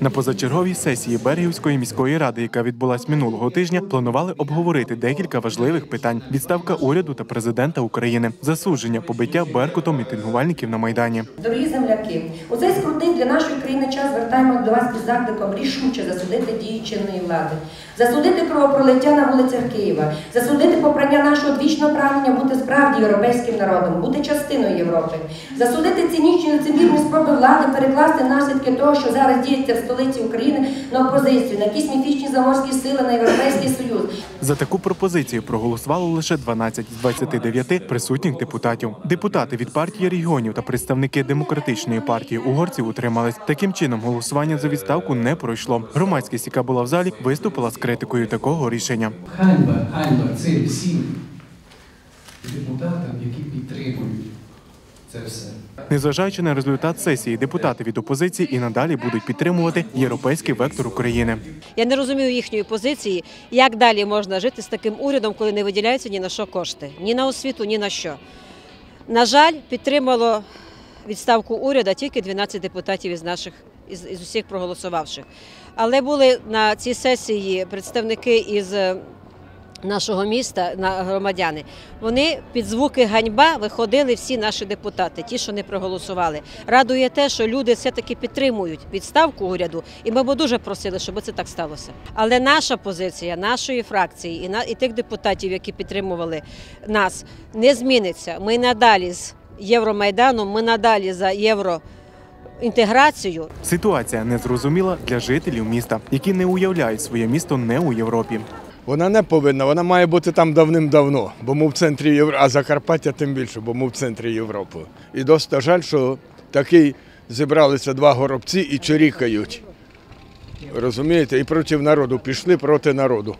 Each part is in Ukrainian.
На позачерговій сесії Берегівської міської ради, яка відбулась минулого тижня, планували обговорити декілька важливих питань: відставка уряду та президента України, засудження побиття беркутом мітингувальників на майдані. Дорогі земляки, у цей скрутний для нашої країни час звертаємось до вас із закликом рішуче засудити дії чинної влади, засудити кровопролиття на вулицях Києва, засудити попрання нашого двічного прагнення бути справді європейським народом, бути частиною Європи, засудити цинічні лицемірні спроби влади перекласти наслідки того, що зараз діється столиці України на опозицію, на якісь міфічні заморські сили на Європейський Союз. За таку пропозицію проголосувало лише 12 з 29 присутніх депутатів. Депутати від партії регіонів та представники демократичної партії угорців утримались. Таким чином, голосування за відставку не пройшло. Громадськість, яка була в залі, виступила з критикою такого рішення. Ганьба, ганьба цим всім депутатам, які підтримують це все. Незважаючи на результат сесії, депутати від опозиції і надалі будуть підтримувати європейський вектор України. Я не розумію їхньої позиції, як далі можна жити з таким урядом, коли не виділяються ні на що кошти, ні на освіту, ні на що. На жаль, підтримало відставку уряду тільки 12 депутатів із наших із, із усіх проголосувавших. Але були на цій сесії представники із нашого міста, на громадяни. Вони під звуки ганьба виходили всі наші депутати, ті, що не проголосували. Радує те, що люди все-таки підтримують відставку уряду, і ми б дуже просили, щоб це так сталося. Але наша позиція, нашої фракції і на і тих депутатів, які підтримували нас, не зміниться. Ми надалі з Євромайданом, ми надалі за євроінтеграцію. Ситуація незрозуміла для жителів міста, які не уявляють своє місто не у Європі. Вона не повинна, вона має бути там давним-давно, бо ми в центрі Європи, а Закарпаття тим більше, бо ми в центрі Європи. І досить жаль, що такий зібралися два горобці і чирікають. Розумієте, і проти народу пішли проти народу.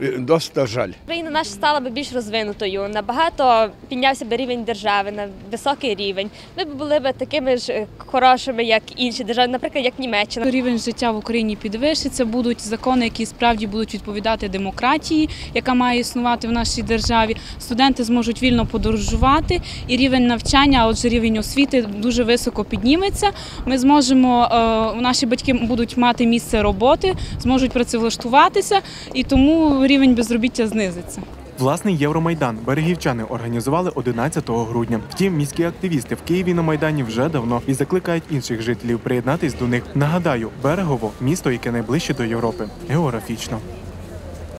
І Досить жаль. Україна наша стала би більш розвинутою, набагато піднявся би рівень держави на високий рівень. Ми б були б такими ж е, хорошими, як інші держави, наприклад, як Німеччина. Рівень життя в Україні підвищиться, будуть закони, які справді будуть відповідати демократії, яка має існувати в нашій державі. Студенти зможуть вільно подорожувати, і рівень навчання, а отже, рівень освіти дуже високо підніметься. Ми зможемо, е, наші батьки будуть мати місце роботи, зможуть працевлаштуватися, і рівень безробіття знизиться. Власний Євромайдан берегівчани організували 11 грудня. Втім, міські активісти в Києві на майдані вже давно і закликають інших жителів приєднатись до них. Нагадаю, берегово місто, яке найближче до Європи, географічно.